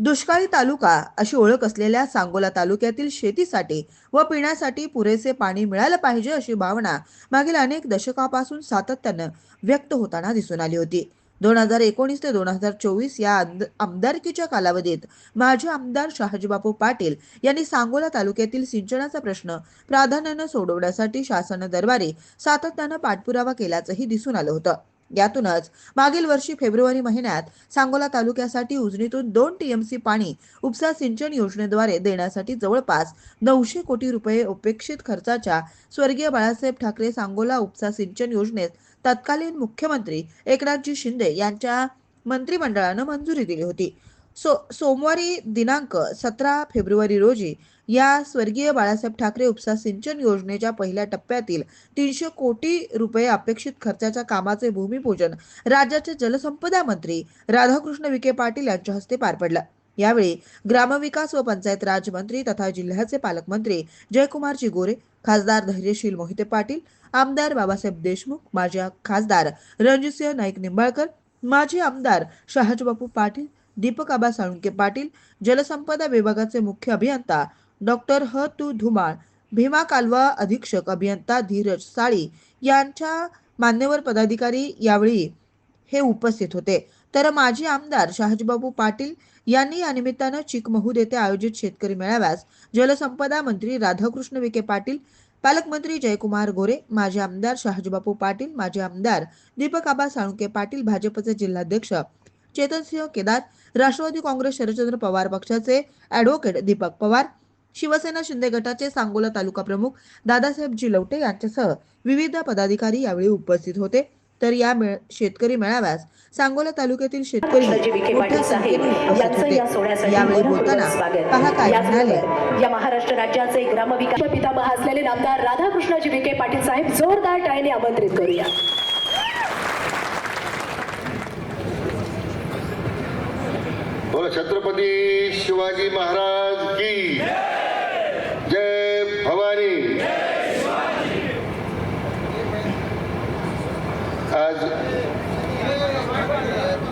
दुष्काळी तालुका अशी ओळख असलेल्या सांगोला तालुक्यातील शेतीसाठी व पिण्यासाठी पुरेसे पाणी मिळालं पाहिजे अशी भावना मागील अनेक दशकापासून सातत्यानं व्यक्त होताना दिसून आली होती. दोन हजार एकोणीस ते दोन हजार चोवीस या आमद- आमदारकीच्या कालावधीत माजी आमदार शहाजीबापू पाटील यांनी सांगोला तालुक्यातील सिंचनाचा प्रश्न प्राधान्यानं सोडवण्यासाठी शासन दरबारी सातत्यानं पाठपुरावा केल्याचंही दिसून आलं होतं. यातूनच मागील वर्षी फेब्रुवारी महिन्यात सांगोला तालुक्यासाठी उजनीतून दोन टीएमसी पाणी उपसा सिंचन योजनेद्वारे देण्यासाठी जवळपास नऊशे कोटी रुपये अपेक्षित खर्चाच्या स्वर्गीय बाळासाहेब ठाकरे सांगोला उपसा सिंचन योजनेत तत्कालीन मुख्यमंत्री एकनाथजी शिंदे यांच्या मंत्रिमंडळानं मंजुरी दिली होती. सो सोमवारी दिनांक सतरा फेब्रुवारी रोजी या स्वर्गीय बाळासाहेब ठाकरे उपसा सिंचन योजनेच्या पहिल्या टप्प्यातील तीनशे कोटी रुपये अपेक्षित खर्चाच्या कामाचे भूमिपूजन राज्याचे जलसंपदा मंत्री राधाकृष्ण विखे पाटील यांच्या हस्ते पार पडलं. यावेळी ग्रामविकास व पंचायत राज मंत्री तथा जिल्ह्याचे पालकमंत्री जयकुमारजी गोरे खासदार धैर्यशील मोहिते पाटील आमदार बाबासाहेब देशमुख माजी खासदार रणजितसिंह नाईक निंबाळकर माजी आमदार शहाजीबापू पाटील दीपक आबा साळुंके पाटील जलसंपदा विभागाचे मुख्य अभियंता डॉक्टर ह. तू. धुमाळ भीमा कालवा अधीक्षक अभियंता धीरज साळी यांच्या मान्यवर पदाधिकारी यावेळी हे उपस्थित होते. तर माजी आमदार शहाजीबाबू पाटील यांनी या निमित्तानं चिकमहूद येथे आयोजित शेतकरी मेळाव्यास जलसंपदा मंत्री राधाकृष्ण विखे पाटील पालकमंत्री जयकुमार गोरे माजी आमदार शहाजीबापू पाटील माजी आमदार दीपक आबा साळुंके पाटील भाजपचे जिल्हाध्यक्ष चेतनसिंह केदार राष्ट्रवादी काँग्रेस शरदचंद्र पवार पक्षाचे ॲडव्होकेट दीपक पवार शिवसेना शिंदे गटाचे सांगोला तालुका प्रमुख दादासाहेबजी लवटे यांच्यासह विविध पदाधिकारी यावेळी उपस्थित होते. तर या मेळ- शेतकरी मेळाव्यास सांगोला तालुक्यातील शेतकरी मोठ्या संख्येने उपस्थित होते. यावेळी बोलताना. पहा काय म्हणाले या महाराष्ट्र राज्याचे ग्रामविकास पितामह असलेले नामदार राधाकृष्णजी विखे पाटील साहेब जोरदार टाळीने आमंत्रित करूया. बोला छत्रपती शिवाजी महाराज की? जय भवानी। आज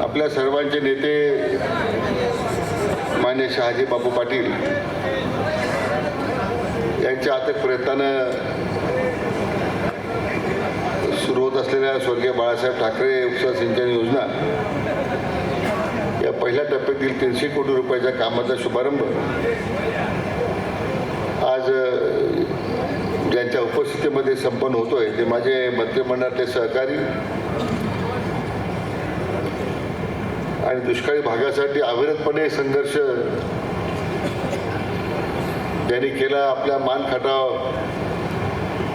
आपल्या सर्वांचे नेते मान्य शहाजी बापू पाटील यांच्या अथक प्रयत्नानं सुरू होत असलेल्या स्वर्गीय बाळासाहेब ठाकरे उपसा सिंचन योजना पहिल्या टप्प्यातील तीनशे कोटी रुपयाच्या कामाचा शुभारंभ. आज ज्यांच्या उपस्थितीमध्ये संपन्न होतोय ते माझे मंत्रिमंडळातले सहकारी आणि दुष्काळी भागासाठी अविरतपणे संघर्ष त्यांनी केला आपल्या मानखटाव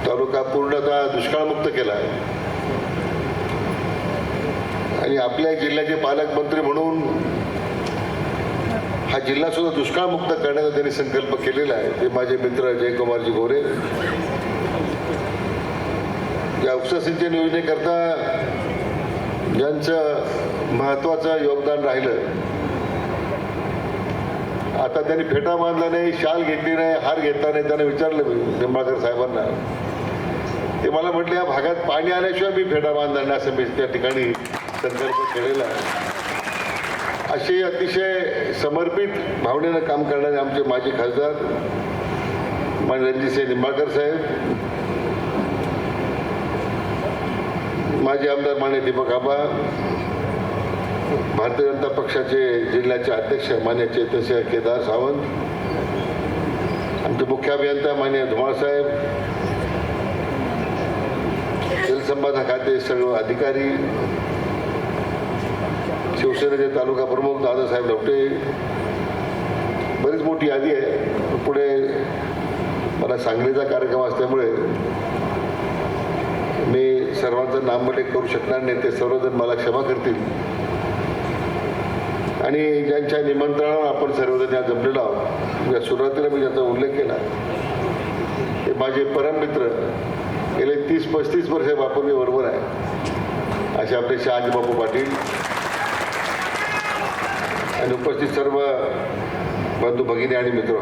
तालुका पूर्णतः दुष्काळमुक्त केला आणि आपल्या जिल्ह्याचे पालकमंत्री म्हणून हा जिल्हा सुद्धा दुष्काळमुक्त करण्याचा त्यांनी संकल्प केलेला आहे. ते माझे मित्र जयकुमारजी गोरे. या उपसा सिंचन योजनेकरता ज्यांचं महत्वाचं योगदान राहिलं आता त्यांनी फेटा बांधला नाही शाल घेतली नाही हार घेतला नाही त्यांना विचारलं मी निंबाळकर साहेबांना. ते मला म्हटले या भागात पाणी आल्याशिवाय मी फेटा बांधणार नाही असं मी त्या ठिकाणी संकल्प केलेला असे अतिशय समर्पित भावनेनं काम करणारे आमचे माजी खासदार मान्य रणजितसिंह निंबाळकर साहेब माजी आमदार मान्य दीपक आबा भारतीय जनता पक्षाचे जिल्ह्याचे अध्यक्ष मान्य चैतन्यसिंह केदार सावंत आमचे मुख्य अभियंता मान्य धुमाळ साहेब जनसंपर्क खाते सर्व अधिकारी शिवसेनेचे तालुका प्रमुख दादासाहेब लवटे बरीच मोठी यादी आहे. पुढे मला सांगलीचा कार्यक्रम असल्यामुळे मी सर्वांचं नामलेख करू शकणार नाही ते सर्वजण मला क्षमा करतील. आणि ज्यांच्या निमंत्रणावर आपण सर्वजण या जमलेलो आहोत या सुरुवातीला मी ज्याचा उल्लेख केला ते माझे परममित्र गेले तीस पस्तीस वर्ष बापूंनी बरोबर आहे. असे आपले शहाजी बापू पाटील आणि उपस्थित सर्व बंधू भगिनी आणि मित्र.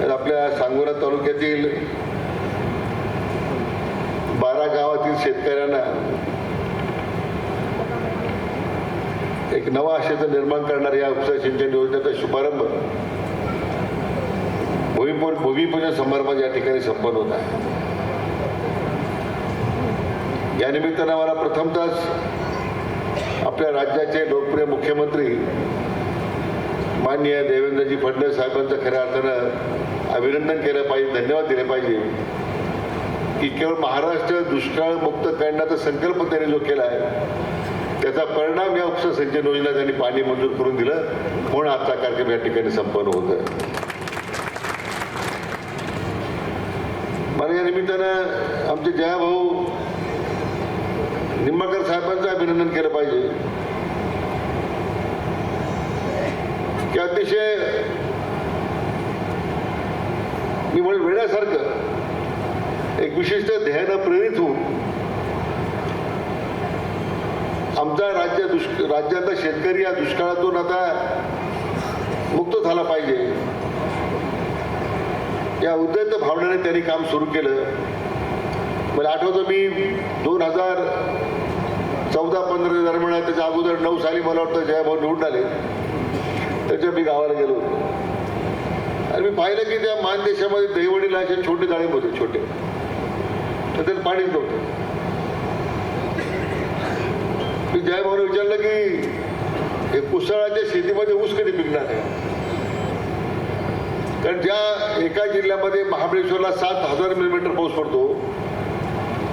तर आपल्या सांगोला तालुक्यातील बारा गावातील शेतकऱ्यांना एक नवा आशेचं निर्माण करणाऱ्या या उपसा सिंचन योजनेचा शुभारंभ भूमिपूजन भूमिपूजन समारंभ या ठिकाणी संपन्न होत आहे. या निमित्तानं मला प्रथमतच आपल्या राज्याचे लोकप्रिय मुख्यमंत्री माननीय देवेंद्रजी फडणवीस साहेबांचं खऱ्या अर्थानं अभिनंदन केलं पाहिजे धन्यवाद दिले पाहिजे. की केवळ महाराष्ट्र दुष्काळ मुक्त करण्याचा संकल्प त्यांनी जो केला आहे त्याचा परिणाम या उपसा सिंचन योजना त्यांनी पाणी मंजूर करून दिलं म्हणून आजचा कार्यक्रम या ठिकाणी संपन्न होत आहे मला या निमित्तानं आमचे जयाभाऊ निंबाळकर साहेबांचं अभिनंदन केलं पाहिजे. की अतिशय मी म्हणून वेळासारखं एक विशिष्ट ध्येयानं प्रेरित होऊन आमचा राज्य दुष्क राज्याचा शेतकरी या दुष्काळातून आता मुक्त झाला पाहिजे. या उद्यत भावनेने त्यांनी काम सुरू केलं. मला आठवतं मी दोन हजार चौदा पंधरा दरम्यान त्याच्या अगोदर नऊ साली मला वाटतं जयभाऊ निवडून आले. त्याच्या मी गावाला गेलो होतो. आणि मी पाहिलं की त्या मानदेशामध्ये दहीवडील असे छोटे डाळिंब होते छोटे. तर त्यात पाणी नव्हतं. मी जयभाऊने विचारलं की हे कुसळाच्या शेतीमध्ये ऊस कधी पिकणार आहे? कारण ज्या एका जिल्ह्यामध्ये महाबळेश्वरला सात हजार मिलीमीटर पाऊस पडतो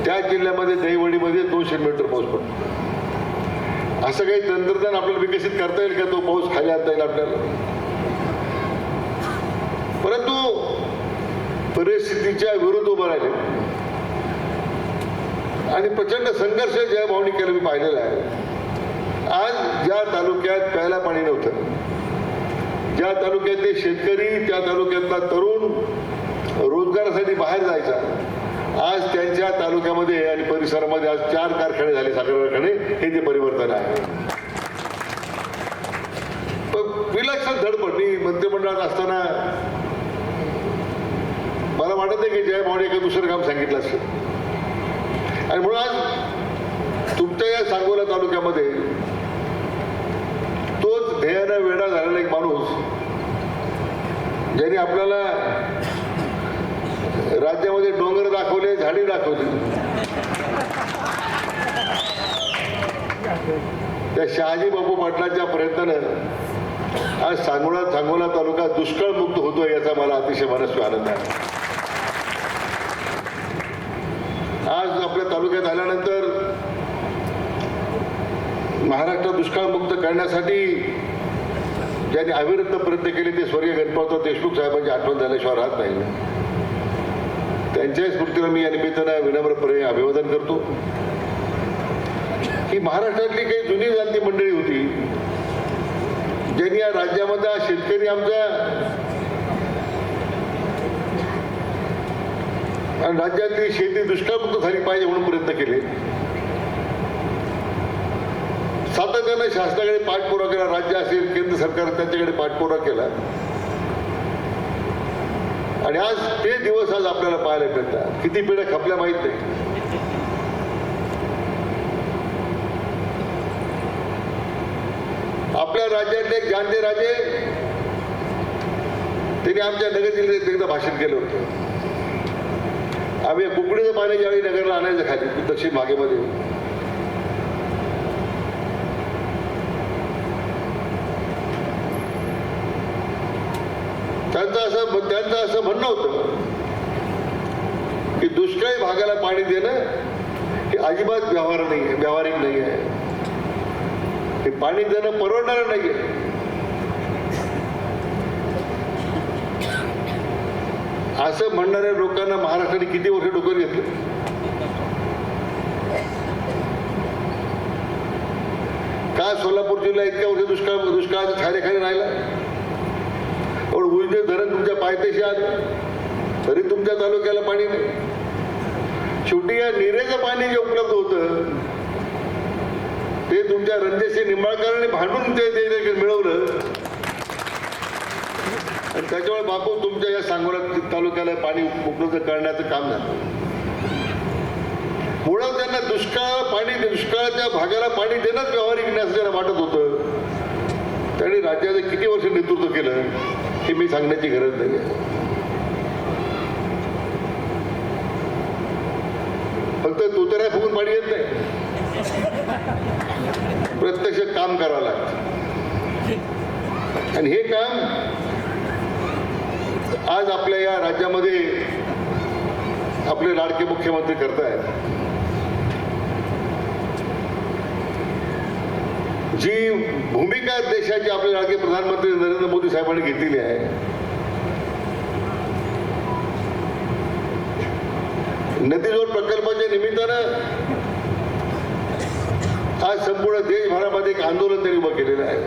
त्या जिल्ह्यामध्ये दहिवडीमध्ये दोनशे मीटर पाऊस पडतो. असं काही तंत्रज्ञान आपल्याला विकसित करता येईल का? तो पाऊस खाली आणता येईल आपल्याला. परंतु परिस्थितीच्या विरुद्ध उभं राहिले. आणि प्रचंड संघर्ष ज्या भावनी केला मी पाहिलेला आहे. आज ज्या तालुक्यात प्यायला पाणी नव्हतं ज्या तालुक्यातले शेतकरी त्या तालुक्यातला तरुण रोजगारासाठी बाहेर जायचा आज त्यांच्या तालुक्यामध्ये आणि परिसरामध्ये आज चार कारखाने झाले साखर कारखाने. हे जे परिवर्तन आहे. पण विलक्षण धडपड. मी मंत्रिमंडळात असताना मला वाटत नाही की जयभावने एका दुसरं काम सांगितलं असेल. आणि म्हणून आज तुमच्या या सांगोला तालुक्यामध्ये तोच ध्येयानं वेडा झालेला एक माणूस ज्याने आपल्याला राज्यामध्ये डोंगर दाखवले झाडी दाखवली. त्या शहाजी बापू पाटलाच्या प्रयत्नानं आज सांगोला सांगोला तालुका दुष्काळ मुक्त होतोय याचा मला अतिशय मनस्वी आनंद आहे. आज आपल्या तालुक्यात आल्यानंतर महाराष्ट्र दुष्काळमुक्त करण्यासाठी ज्यांनी अविरत प्रयत्न केले ते स्वर्गीय गणपतराव देशमुख साहेबांची आठवण झाल्याशिवाय राहत नाही. त्यांच्या स्मृतीला मी या निमित्तानं विनम्रपणे अभिवादन करतो. ही महाराष्ट्रातली काही जुनी जाती मंडळी होती ज्यांनी या राज्यामध्ये शेतकरी आमचा आणि राज्यातली शेती दुष्काळमुक्त झाली पाहिजे म्हणून प्रयत्न केले. सातत्यानं शासनाकडे पाठपुरा केला राज्य असेल केंद्र सरकार त्यांच्याकडे पाठपुरा केला. आणि आज ते दिवस आज आपल्याला पाहायला मिळतात. किती पिढ्या खपल्या माहीत नाही. आपल्या राज्यातले एक जानते राजे त्यांनी आमच्या नगर जिल्ह्यात एकदा भाषण केलं होतं. आम्ही कुकडीचं पाणी ज्यावेळी नगरला आणायचं खाली दक्षिण भागेमध्ये त्यांचं असं त्यांचं असं म्हणणं होतं की दुष्काळी भागाला पाणी देणं हे अजिबात व्यवहार नाही आहे व्यावहारिक नाही आहे हे पाणी देणं परवडणार नाही आहे असं म्हणणाऱ्या लोकांना महाराष्ट्राने किती वर्ष डोकं घेतलं? का सोलापूर जिल्हा इतक्या वर्ष दुष्काळ दुष्काळाच्या छायेखाली राहिला? धरण तुमच्या पायथ्याशी आलं तरी तुमच्या तालुक्याला पाणी नाही. शेवटी या निरेचं पाणी जे उपलब्ध होतं ते तुमच्या रणजितसिंह निंबाळकरांनी भांडून ते मिळवलं. आणि त्याच्यामुळे बापू तुमच्या या सांगोला तालुक्याला पाणी उपलब्ध करण्याचं काम झालं. मुळात त्यांना दुष्काळ पाणी दुष्काळाच्या भागाला पाणी देणंच व्यावहारिक न्यास वाटत होतं त्यांनी राज्याचं किती वर्ष नेतृत्व केलं? हे मी सांगण्याची गरज नाही फक्त तुतऱ्या फुगून पाणी येत नाही. प्रत्यक्ष काम करावं लागतं. आणि हे काम आज आपल्या या राज्यामध्ये आपले लाडके मुख्यमंत्री करतायत. जी भूमिका देशाची आपले लाडके प्रधानमंत्री नरेंद्र मोदी साहेबांनी घेतलेली आहे नदीजोड प्रकल्पाच्या निमित्तानं आज संपूर्ण देशभरामध्ये एक आंदोलन त्यांनी उभं केलेलं आहे.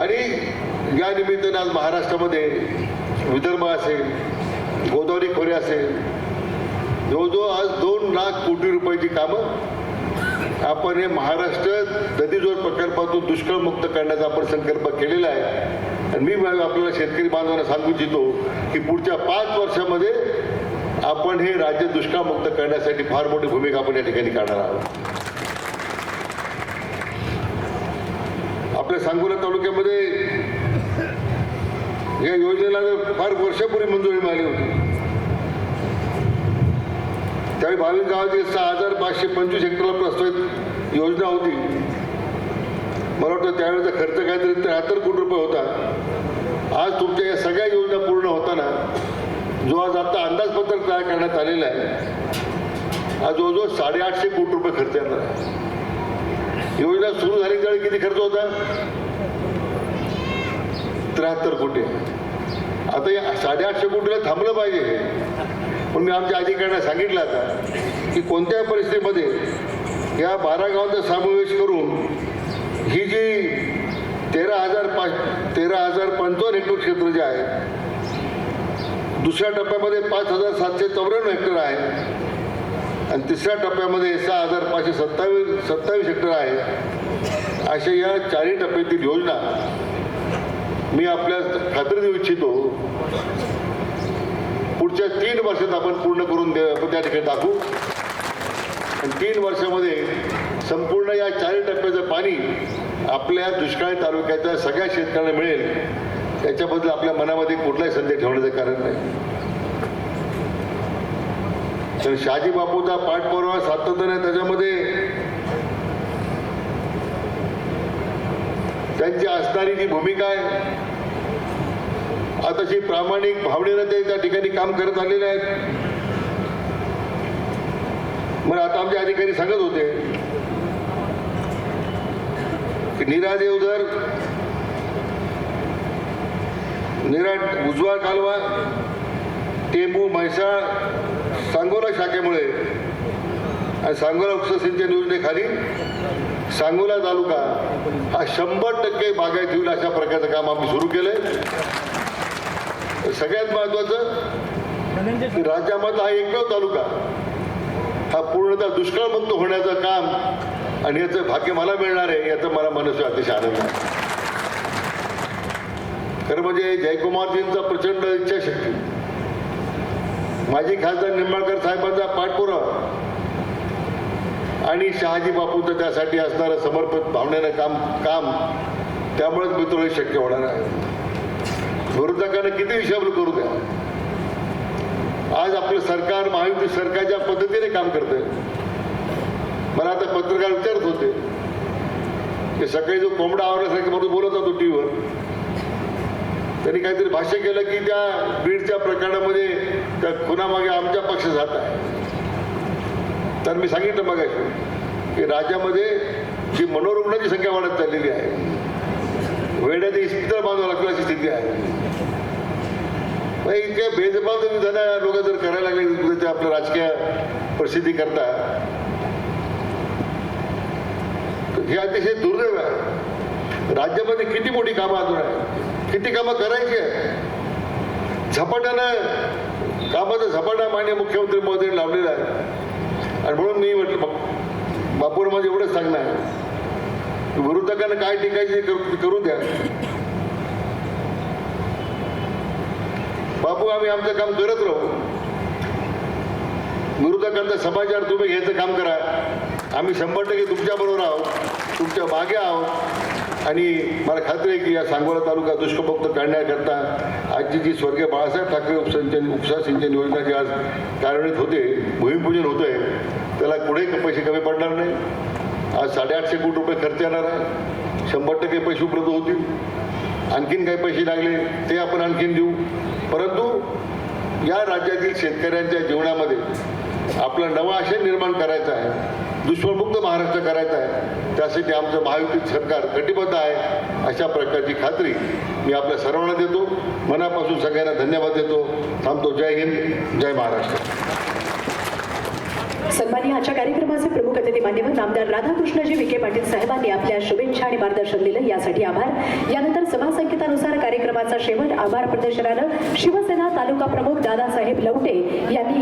आणि या निमित्तानं आज महाराष्ट्रामध्ये विदर्भ असेल गोदावरी खोरे असेल जवळजवळ आज दोन लाख कोटी रुपयाची कामं आपण हे महाराष्ट्र नदीजोड प्रकल्पातून दुष्काळमुक्त करण्याचा आपण संकल्प केलेला आहे. आणि मी आपल्याला शेतकरी बांधवांना सांगू इच्छितो की पुढच्या पाच वर्षामध्ये आपण हे राज्य दुष्काळमुक्त करण्यासाठी फार मोठी भूमिका आपण या ठिकाणी काढणार आहोत. आपल्या सांगोला तालुक्यामध्ये या योजनेला फार वर्षापूर्वी मंजुरी मिळाली होती. त्यावेळी बावीस गावाची सहा हजार पाचशे पंचवीस हेक्टरला प्रस्तावित योजना होती. मला वाटतं त्यावेळेचा खर्च काहीतरी त्र्याहत्तर कोटी रुपये होता. आज तुमच्या या सगळ्या योजना पूर्ण होताना जो आज आता अंदाजपत्रक तयार करण्यात आलेला आहे आज जवळजवळ साडेआठशे कोटी रुपये खर्च येणार आहे. योजना सुरू झाली त्यावेळी किती खर्च होता? त्र्याहत्तर कोटी. आता या साडेआठशे कोटीला थांबलं पाहिजे पण मी आमच्या अधिकाऱ्यांना सांगितलं आता की कोणत्याही परिस्थितीमध्ये या बारा गावांचा समावेश करून ही जी तेरा हजार पाच तेरा हजार पंचावन्न हेक्टर क्षेत्र जे आहे दुसऱ्या टप्प्यामध्ये पाच हजार सातशे चौऱ्याण्णव हेक्टर आहे आणि तिसऱ्या टप्प्यामध्ये सहा हजार पाचशे सत्तावीस सत्तावीस हेक्टर आहे अशा या चारही टप्प्यातील योजना मी आपल्या खात्री देऊ इच्छितो. पुढच्या तीन वर्षात आपण पूर्ण करून दे त्या ठिकाणी दाखवू. आणि तीन वर्षामध्ये संपूर्ण या चारही टप्प्याचं पाणी आपल्या दुष्काळी तालुक्याच्या सगळ्या शेतकऱ्यांना मिळेल. त्याच्याबद्दल आपल्या मनामध्ये कुठलाही संदेह ठेवण्याचं कारण नाही. तर शहाजी बापूचा पाठपुरावा सातत्याने त्याच्यामध्ये त्यांची असणारी जी भूमिका आहे अतिशय प्रामाणिक भावनेनं ते त्या ठिकाणी काम करत आलेले आहेत. मग आता आमचे अधिकारी सांगत होते की नीरा देवधर निरा उजवा कालवा टेंबू म्हैसाळ सांगोला शाखेमुळे आणि सांगोला उपसिंचन योजनेखाली सांगोला तालुका हा शंभर टक्के बागायत येईल अशा प्रकारचं काम आम्ही सुरू केलंय. सगळ्यात महत्वाचं की राज्यामधला हा एकमेव तालुका. हा पूर्णतः दुष्काळमुक्त होण्याचं काम आणि याचं भाग्य मला मिळणार आहे याचं मला मनस्वी अतिशय आनंद आहे. खरं म्हणजे जयकुमारजींचा प्रचंड इच्छाशक्ती. माजी खासदार निंबाळकर साहेबांचा पाठपुरावा आणि शहाजी बापूचं त्यासाठी असणारं समर्पित भावनेनं काम काम त्यामुळेच मित्र हे शक्य होणार आहे. विरोधकांना किती विषयावर करू द्या. आज आपलं सरकार महायुती सरकारच्या पद्धतीने काम करतंय. मला आता पत्रकार विचारत होते. की सकाळी जो कोंबडा आवरण्यासारखी म्हणून बोलत होतो टीव्हीवर त्यांनी काहीतरी भाष्य केलं की त्या बीडच्या प्रकरणामध्ये त्या खुनामागे आमच्या पक्ष जात आहे. तर मी सांगितलं मग की राज्यामध्ये जी मनोरुग्णाची संख्या वाढत चाललेली आहे वेड्याचे इस्पितळ बांधावं लागतो अशी स्थिती आहे. इतक्या भेदभाव बेजबाबदारी विधानं लोक जर करायला लागले ते आपल्या राजकीय प्रसिद्धी करता. हे अतिशय दुर्दैव आहे. राज्यामध्ये किती मोठी कामं अजून आहे किती कामं करायची आहे झपाट्यानं कामाचा झपाटा मान्य मुख्यमंत्री मोदींनी लावलेला आहे. आणि म्हणून मी म्हटलं बापूर माझं एवढंच सांगणं आहे. विरोधकांना काय टिकायचे करू द्या. बापू आम्ही आमचं काम करत राहू. विरोधकांचा समाचार तुम्ही घ्यायचं काम करा. आम्ही शंभर टक्के तुमच्याबरोबर आहोत तुमच्या मागे आहोत. आणि मला खात्री आहे की या सांगोला तालुका दुष्कमुक्त काढण्याकरता आजची जी स्वर्गीय बाळासाहेब ठाकरे उपसिंचन उपसा सिंचन योजना जी आज कार्यान्वित होते भूमिपूजन होतंय त्याला पुढे पैसे कमी पडणार नाही. आज साडेआठशे कोटी रुपये खर्च येणार आहे. शंभर टक्के पैसे उपलब्ध होतील. आणखीन काही पैसे लागले ते आपण आणखीन देऊ. परंतु या राज्यातील शेतकऱ्यांच्या जीवनामध्ये आपलं नवं आशय निर्माण करायचं आहे दुष्काळमुक्त महाराष्ट्र करायचा आहे त्यासाठी आमचं महायुतीत सरकार कटिबद्ध आहे अशा प्रकारची खात्री मी आपल्या सर्वांना देतो. मनापासून सगळ्यांना धन्यवाद देतो. थांबतो. जय हिंद जय महाराष्ट्र. सन्मानी आजच्या कार्यक्रमाचे प्रमुख अतिथी मान्यवर नामदार राधाकृष्णजी विखे पाटील साहेबांनी आपल्या शुभेच्छा आणि मार्गदर्शन दिलं. यासाठी आभार. यानंतर सभा संकेतानुसार कार्यक्रमाचा शेवट आभार प्रदर्शनानं शिवसेना तालुका प्रमुख दादासाहेब लवटे यांनी